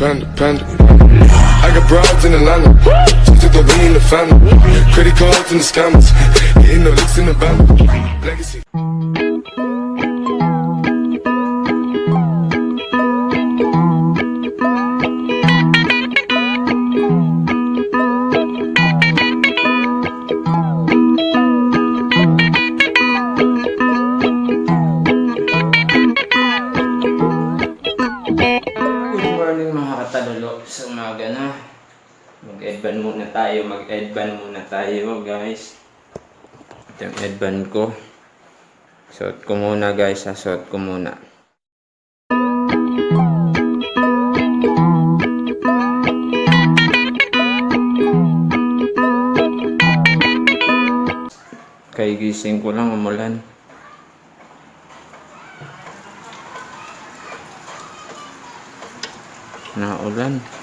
panda, panda. I got broads in Atlanta. Just took the lean in the family. Credit cards and the scammers. Hitting the licks in the band. Legacy. Mag-edban muna tayo, mag-edban muna tayo guys. Ito yung edban ko. Suot ko muna guys, suot ko muna. Kay gising ko lang umulan. Naulan.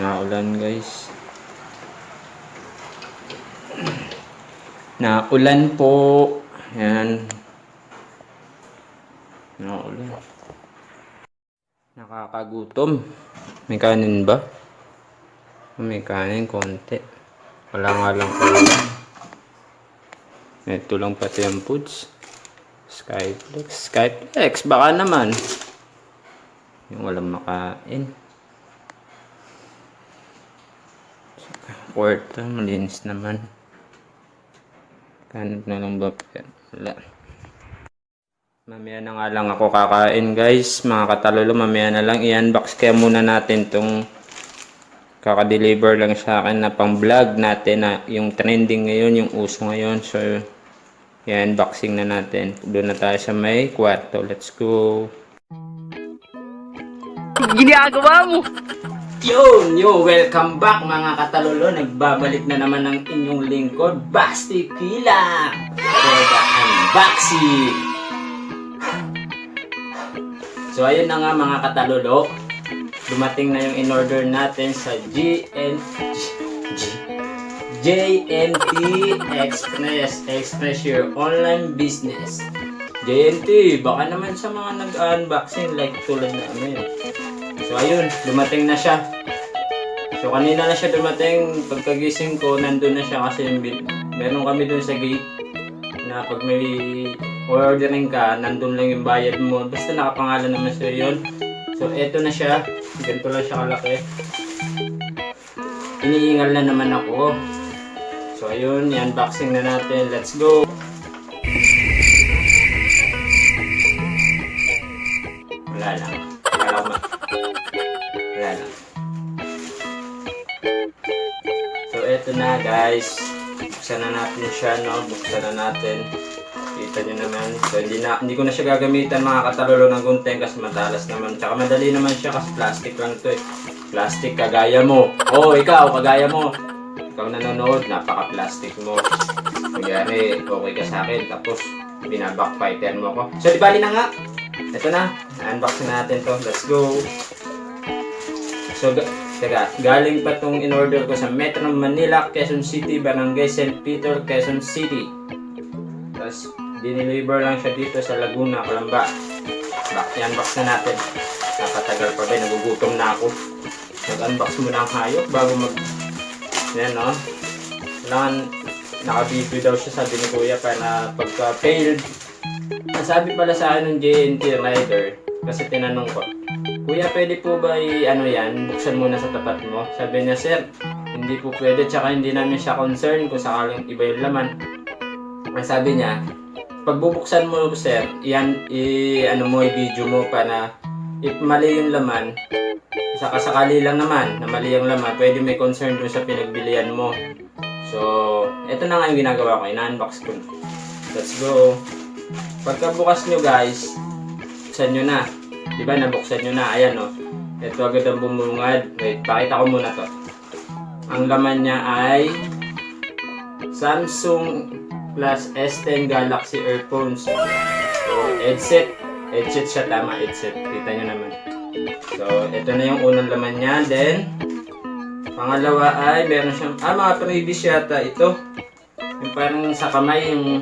Naulan guys. Naulan po. Yan. Naulan. Nakakagutom. May kanin ba? May kanin konti. Wala nga lang ulam. Ito lang pati ang foods. Skyflex. Skyflex. Baka naman. Yung walang makain. Kwarto, malinis naman. Kanap na lang ba? Wala. Mamaya na nga lang ako kakain guys. Mga katalolo, mamaya na lang i-unbox kaya muna natin tong kaka-deliver lang sa akin na pang vlog natin na yung trending ngayon, yung uso ngayon. So, i-unboxing na natin. Doon na tayo sa may kwarto. Let's go. ginagawa mo? Yun! Yo! Welcome back mga katalolo! Nagbabalik na naman ng inyong lingkod, Basti Kila! For! So ayun na nga mga katalolo, dumating na yung in-order natin sa GN... G... JNT Express. Express your online business. JNT, baka naman sa mga nag-unboxing like tulad namin. So ayun, dumating na siya. So kanina na siya dumating, pagkagising ko, nandun na siya kasi yung meron kami dun sa gate na pag may ordering ka, nandun lang yung bayad mo. Basta nakapangalan naman sa'yo yun. So eto na siya, ganito lang siya kalaki. Iniingal na naman ako. So ayun, i-unboxing na natin. Let's go! Lang. So, eto na guys. Buksan na natin siya, no? Buksan na natin. Kita nyo naman. So, hindi, na, hindi ko na siya gagamitan mga katalolo ng gunting kasi matalas naman. Tsaka madali naman siya kasi plastic lang to eh. Plastic kagaya mo. Oh, ikaw, kagaya mo. Ikaw nanonood, napaka-plastic mo. Kunyari, okay ka sa akin. Tapos, binabackfighter mo ako. So, di bali na nga. Ito na. Unboxing natin to. Let's go. So, ga- teka, galing pa tong in-order ko sa Metro Manila, Quezon City, Barangay St. Peter, Quezon City. Tapos, dineliver lang siya dito sa Laguna, Calamba. Back, i-unbox na natin. Napatagal pa ba, nagugutom na ako. Nag-unbox muna ang hayop bago mag... Yan, no? Kailangan, naka-video daw siya, sabi ni Kuya, para pagka-failed, sabi pala sa akin ng JNT rider, kasi tinanong ko, Kuya, pwede po ba i- ano yan, buksan muna sa tapat mo? Sabi niya, Sir, hindi po pwede, tsaka hindi namin siya concern kung sakaling iba yung laman. Ang sabi niya, pag bubuksan mo, Sir, yan, i, ano mo, i-video mo para if mali yung laman, saka sakali lang naman na mali yung laman, pwede may concern doon sa pinagbilian mo. So, ito na nga yung ginagawa ko, ina-unbox ko. Let's go! Pagkabukas nyo guys, buksan nyo na. Di ba nabuksan nyo na? Ayan o. Ito agad ang bumungad. Wait, pakita ko muna to. Ang laman niya ay Samsung plus S10 Galaxy earphones. So, headset. Headset siya, tama. Headset. Kita nyo naman. So, ito na yung unang laman niya. Then, pangalawa ay meron siyang, ah, mga previous yata ito. Yung parang sa kamay, yung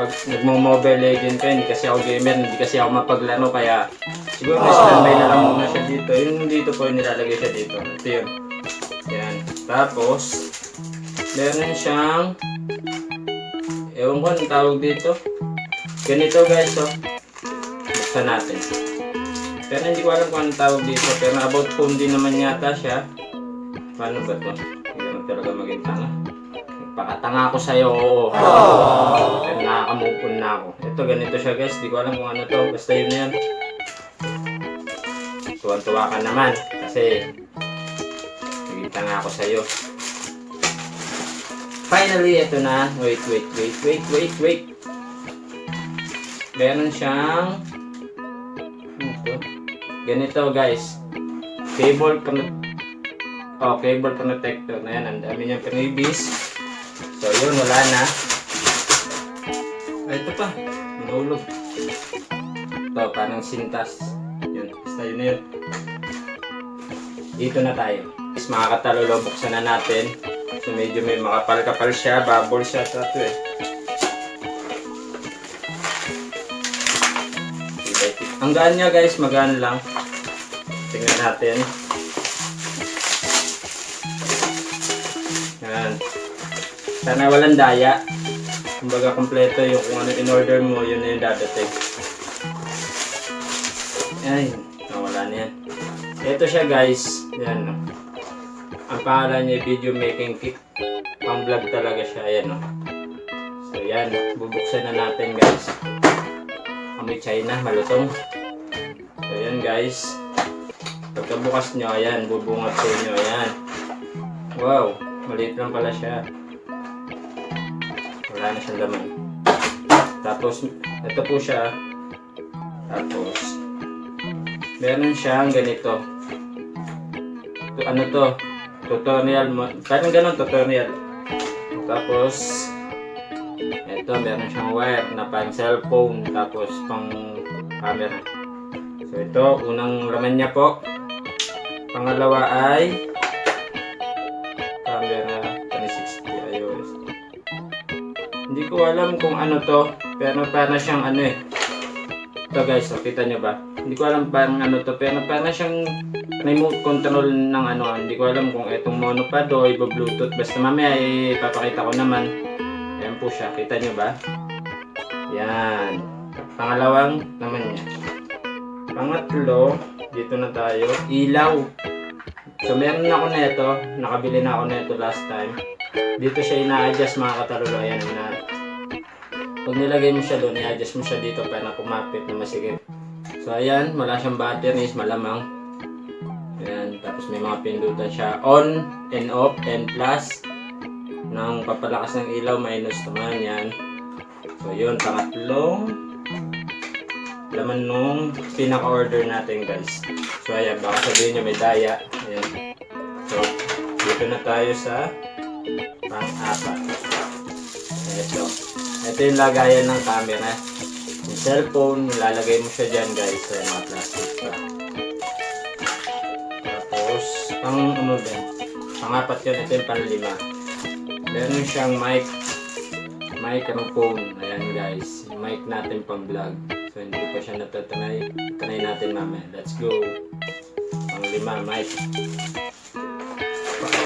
pag nagmo-mobile legend ka, hindi kasi ako gamer, hindi kasi ako mapaglaro, kaya siguro may standby na lang muna siya dito. Yung dito po, yung nilalagay siya dito. Ito yun. Yan. Tapos, meron siyang, ewan ko anong tawag dito. Ganito guys, oh. Buksan natin. Pero hindi ko alam kung anong tawag dito. Pero about phone din naman yata siya. Paano ba to? Hindi naman talaga maging tanga. Nagpakatanga ako sa'yo. oo. Pero nakaka-move on na ako. Ito, ganito siya guys. Di ko alam kung ano to. Basta yun na yan. Tuwan-tuwa ka naman. Kasi, naging tanga ako sa'yo. Finally, ito na. Wait, wait, wait, wait, wait, wait. Meron siyang... Ano to? Ganito guys. Cable connect... Oh, cable protector na yan. Ang dami niyang pinibis. So, yun. Wala na. Ay, ito pa. Minulog. Ito, parang sintas. Yun. Basta yun na yun. Dito na tayo. Is mga katalolo, buksan na natin. So, medyo may makapal-kapal siya. Bubble siya sa ito eh. Ang gaan niya guys, magaan lang. Tingnan natin. Yan. Sana walang daya. Kumbaga kompleto yung kung ano in-order mo, yun na yung dadating. Ay, nawala na yan. Ito siya guys. Yan. no. Ang pangalan niya video making kit. Pang vlog talaga siya. Ayan o. So yan. Bubuksan na natin guys. Amoy China. Malutong. So yan guys. Pagkabukas nyo, ayan. Bubungat sa inyo. Ayan. Wow. Maliit lang pala siya. Wala na laman. Tapos, ito po siya. Tapos, meron siyang ganito. To, ano to? Tutorial. Parang ganun, tutorial. Tapos, ito, meron siyang wire na pang cellphone. Tapos, pang camera. So, ito, unang laman niya po. Pangalawa ay ko alam kung ano to, pero para siyang ano eh. Ito guys, oh, kita nyo ba? Hindi ko alam parang ano to, pero para siyang remote control ng ano, hindi ko alam kung itong monopod o iba bluetooth. Basta mamaya ipapakita ko naman. Ayan po siya, kita nyo ba? Yan. Pangalawang naman niya. Pangatlo, dito na tayo, ilaw. So meron na ako nito, nakabili na ako nito last time. Dito siya ina-adjust mga katarulo. Ayan, na pag nilagay mo siya doon, i-adjust mo siya dito para kumapit na masigit. So ayan, wala siyang batteries, malamang. Ayan, tapos may mga pindutan siya. On and off and plus. Nang papalakas ng ilaw, minus naman yan. So yun, pangatlong laman nung pinaka-order natin guys. So ayan, baka sabihin nyo may daya. Ayan. So, dito na tayo sa pang-apat. Ito. Ito yung lagayan ng camera. Yung cellphone, lalagay mo siya dyan guys. Ayan, mga plastic pa. Tapos, pang ano din. Pang-apat yun, ito yung pang-lima. Meron siyang mic. Microphone. Ayan guys. Mic natin pang-vlog. So, hindi pa siya natatanay. Tanay natin mamaya. Let's go. Pang-lima, mic.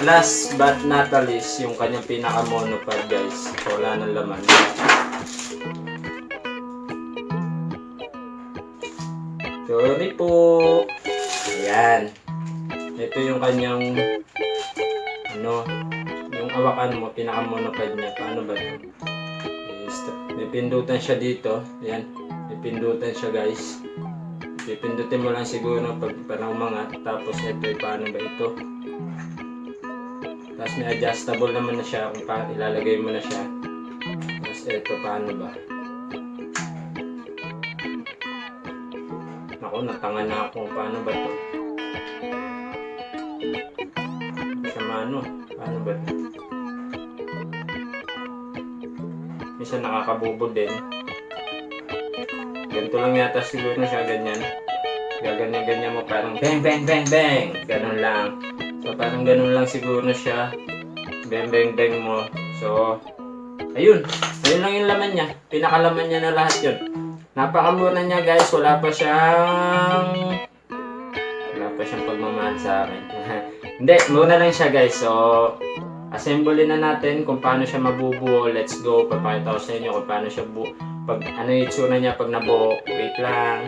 Last but not the least, yung kanyang pinaka-monopod guys. Wala nang laman. Sorry po. Ayan. Ito yung kanyang ano, yung awakan mo, pinaka-monopod niya. Paano ba ito? May pindutan siya dito. Ayan. May pindutan siya guys. Pipindutin mo lang siguro pag parang umangat. Tapos ito, paano ba ito? Tapos may adjustable naman na siya kung paano ilalagay mo na siya. Tapos ito, paano ba? Ako, natanga na ako paano ba to. Sa mano, paano ba to? Minsan nakakabubod din. Ganito lang yata siguro siya, ganyan. Gaganyan-ganyan mo parang bang, bang, bang, bang. Ganun lang. So, parang ganun lang siguro siya. Bang, bang, bang mo. So, Ayun. Ayun lang yung laman niya. Pinakalaman niya na lahat yun. Napakamura niya guys. Wala pa siyang... Wala pa siyang pagmamahal sa akin. Hindi, muna lang siya guys. So, assemble na natin kung paano siya mabubuo. Let's go. Papakita ko sa inyo kung paano siya bu... Pag ano yung itsura niya pag nabuo. Wait lang.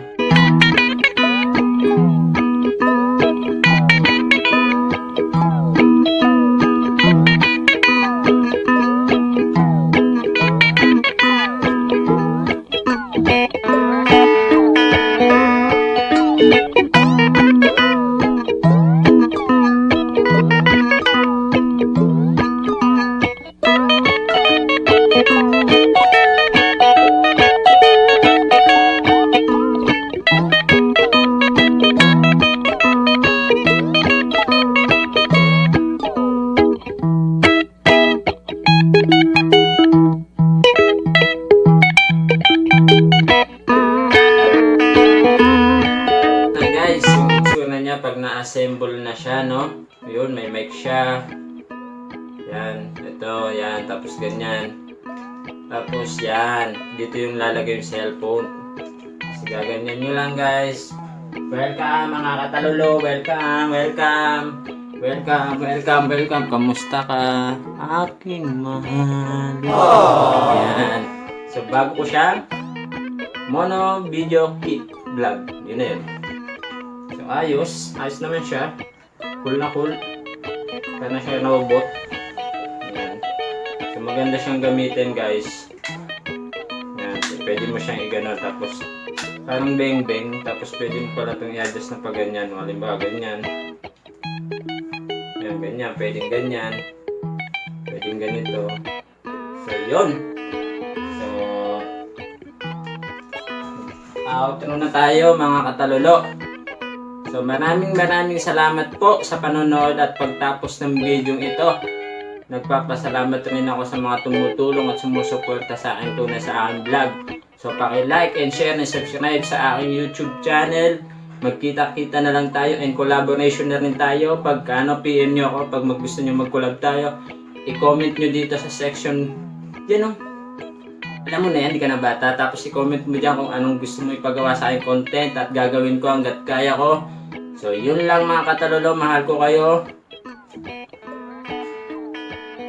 Niya pag na-assemble na siya, no? Yun, may mic siya. Yan, ito, yan, tapos ganyan. Tapos yan, dito yung lalagay yung cellphone. Kasi gaganyan nyo lang guys. Welcome mga katalolo, welcome, welcome. Welcome, welcome, welcome. Kamusta ka? Aking mahal. Yan. So bago ko siya, mono video kit vlog. Yun na yun. Ayos, ayos naman siya. Cool na cool. Kaya na siya naubot. Yan. So maganda siyang gamitin guys. Yan. So, pwede mo siyang igano tapos parang beng beng tapos pwede mo pala itong i-adjust na pag ganyan. Halimbawa ganyan. Yan, ganyan. Pwedeng ganyan. Pwedeng ganito. So yun. So outro na tayo mga katalolo. So maraming maraming salamat po sa panonood at pagtapos ng video ito. Nagpapasalamat rin ako sa mga tumutulong at sumusuporta sa akin tunay sa aking vlog. So paki-like and share and subscribe sa aking YouTube channel. Magkita-kita na lang tayo and collaboration na rin tayo. Pagka ano, PM nyo ako pag gusto nyo mag-collab tayo. I-comment nyo dito sa section. Yan o alam mo na yan, di ka na bata. Tapos i-comment mo dyan kung anong gusto mo ipagawa sa aking content at gagawin ko hanggat kaya ko. So, yun lang mga katalolo. Mahal ko kayo.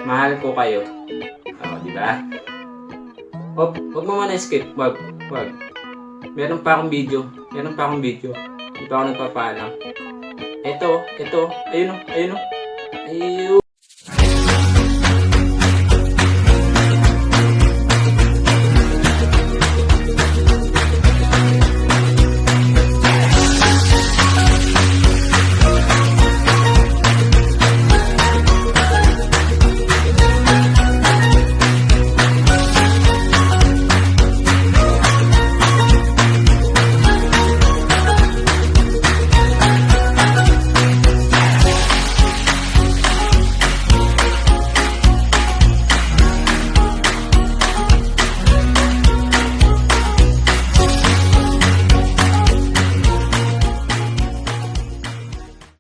Mahal ko kayo. Oo, di ba? Hop, huwag mo muna skip. Wag, wag. Meron pa akong video. Meron pa akong video. Di pa ako nagpapaalam. Ito, ito. Ayun o, ayun o. Ayun.